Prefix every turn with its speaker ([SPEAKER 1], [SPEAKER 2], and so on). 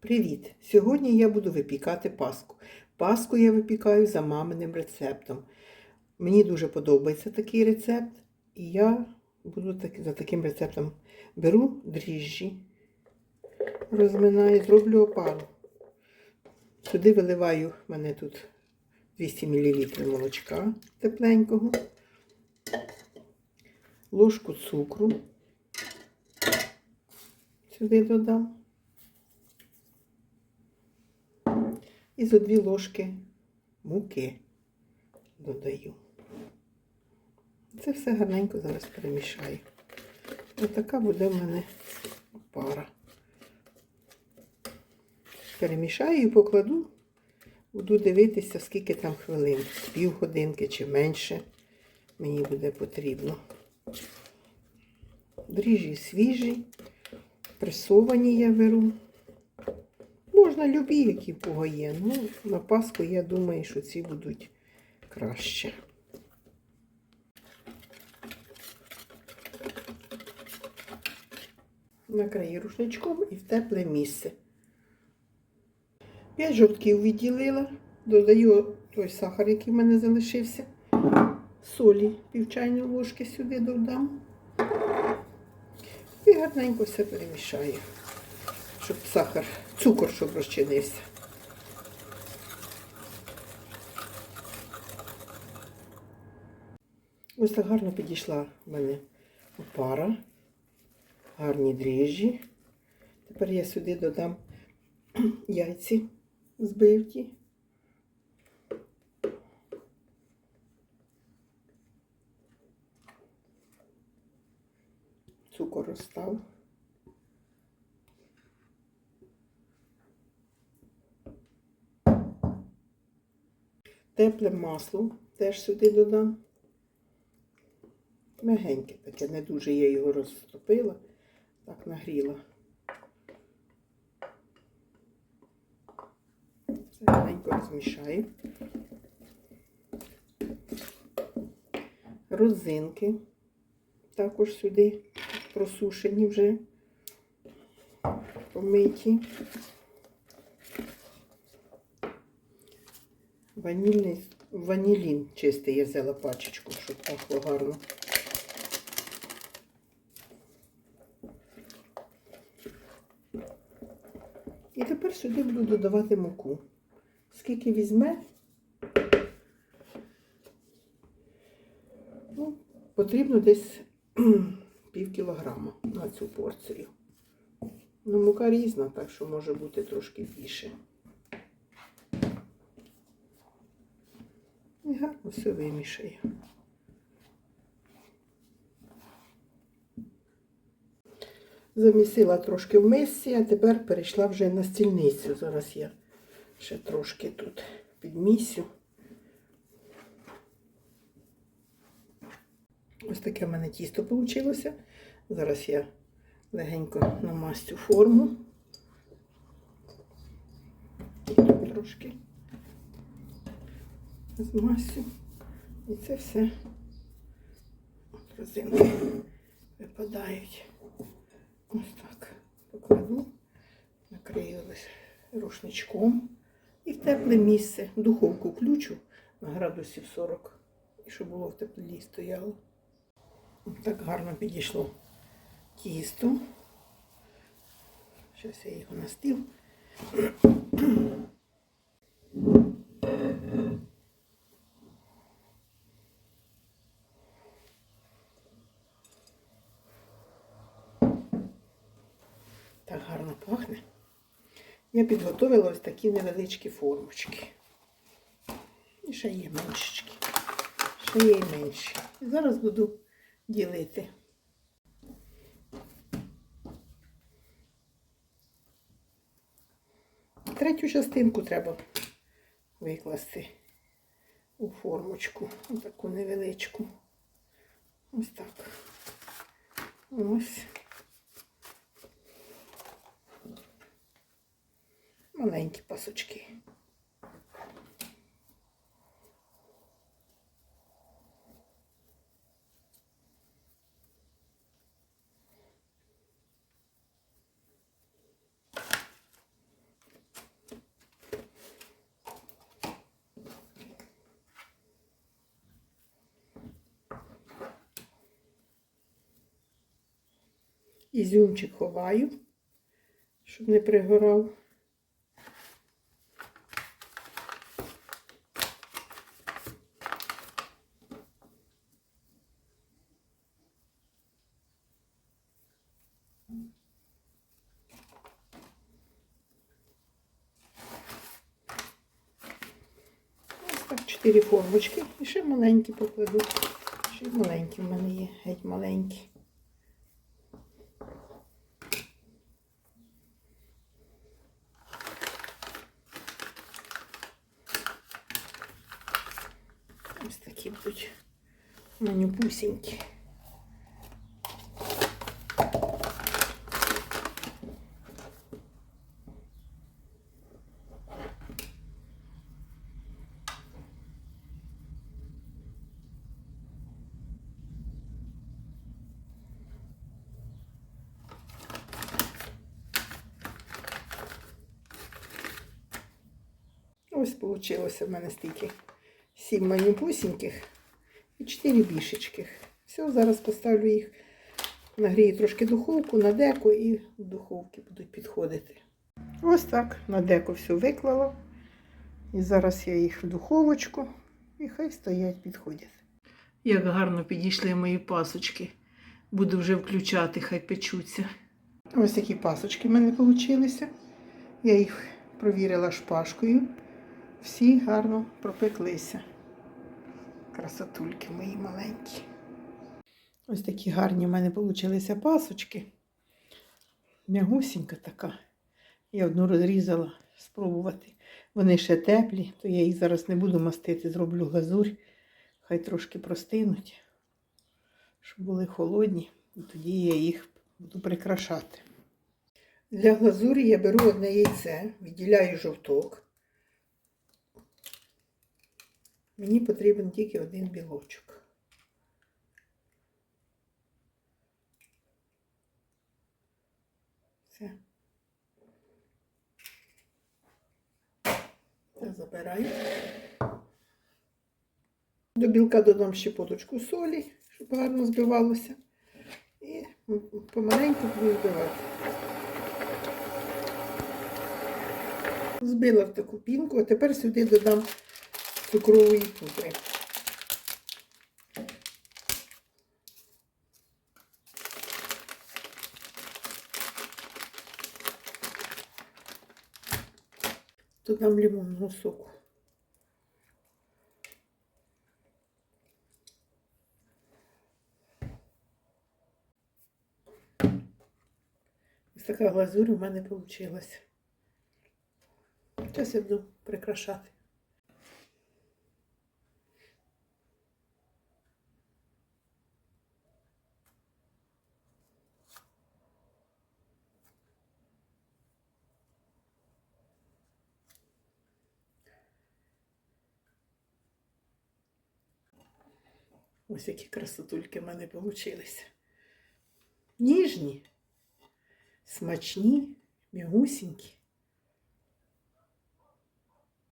[SPEAKER 1] Привіт! Сьогодні я буду випікати паску. Паску я випікаю за маминим рецептом. Мені дуже подобається такий рецепт, і я буду так, за таким рецептом беру дріжджі, розминаю, зроблю опару. Сюди виливаю, в мене тут 200 мл молочка тепленького, ложку цукру. Сюди додам. І за дві ложки муки додаю. Це все гарненько зараз перемішаю. Ось така буде в мене пара. Перемішаю і покладу, буду дивитися, скільки там хвилин, півгодинки чи менше мені буде потрібно. Дріжджі свіжі, пресовані я беру. Можна любі, які кого є. Ну, на Пасху я думаю, що ці будуть краще. Накрию рушничком і в тепле місце. П'ять жовтків відділила, додаю той сахар, який в мене залишився. Солі пів чайної ложки сюди додам. І гарненько все перемішаю щоб сахар, цукор, щоб розчинився. Ось так гарно підійшла в мене опара, гарні дріжджі. Тепер я сюди додам яйці збивті. Цукор розстав. Тепле масло теж сюди додам. Мягеньке таке, не дуже я його розтопила, так нагріла. Це гарненько розмішаю. Розинки також сюди просушені вже, помиті. Ванільний, ванілін чистий я взяла пачечку, щоб пахло гарно. І тепер сюди буду додавати муку. Скільки візьме, ну, потрібно десь пів кілограма на цю порцію. Ну, мука різна, так що може бути трошки більше. І все вимішаю. Замісила трошки в мисці, а тепер перейшла вже на стільницю. Зараз я ще трошки тут підмісю. Ось таке в мене тісто вийшло. Зараз я легенько намастю форму. І трошки змасю. І це все от розинки випадають. Ось так. Покладу, накрию рушничком і в тепле місце. Духовку включу на градусів 40, і щоб було в теплі стояло. Так гарно підійшло тісто. Зараз я його на стіл. Так гарно пахне. Я підготовила ось такі невеличкі формочки. І ще є меншечки. Ще є і менші. І зараз буду ділити. Третю частинку треба викласти у формочку. Ось таку невеличку. Ось так. Ось. маленькі пасочки. Ізюмчик ховаю, щоб не пригорав. Чотири формочки. І ще маленькі покладу. Ще маленькі в мене є, геть маленькі. Ось такі будуть манюпусінькі. Ось вийшло в мене стільки. Сім манюпусіньких і чотири бішечки. Все, зараз поставлю їх, нагрію трошки духовку на деко і в духовки будуть підходити. Ось так на деко все виклала. І зараз я їх в духовочку і хай стоять, підходять. Як гарно підійшли мої пасочки. Буду вже включати, хай печуться. Ось такі пасочки в мене вийшли. Я їх провірила шпажкою. Всі гарно пропеклися. Красотульки мої маленькі. Ось такі гарні в мене вийшли пасочки. Мягусінька така. Я одну розрізала спробувати. Вони ще теплі, то я їх зараз не буду мастити, зроблю глазурь. Хай трошки простинуть, щоб були холодні, і тоді я їх буду прикрашати. Для глазурі я беру одне яйце, відділяю жовток. Мені потрібен тільки один білочок. Все. Я забираю. До білка додам ще поточку солі, щоб гарно збивалося. І помаленьку буду збивати. Збила в таку пінку, а тепер сюди додам цукрової пудри. Додам лимонного соку. Ось така глазурь у мене вийшла. Зараз я буду прикрашати. Ось які красотульки в мене вийшли. Ніжні, смачні, м'ягусінькі.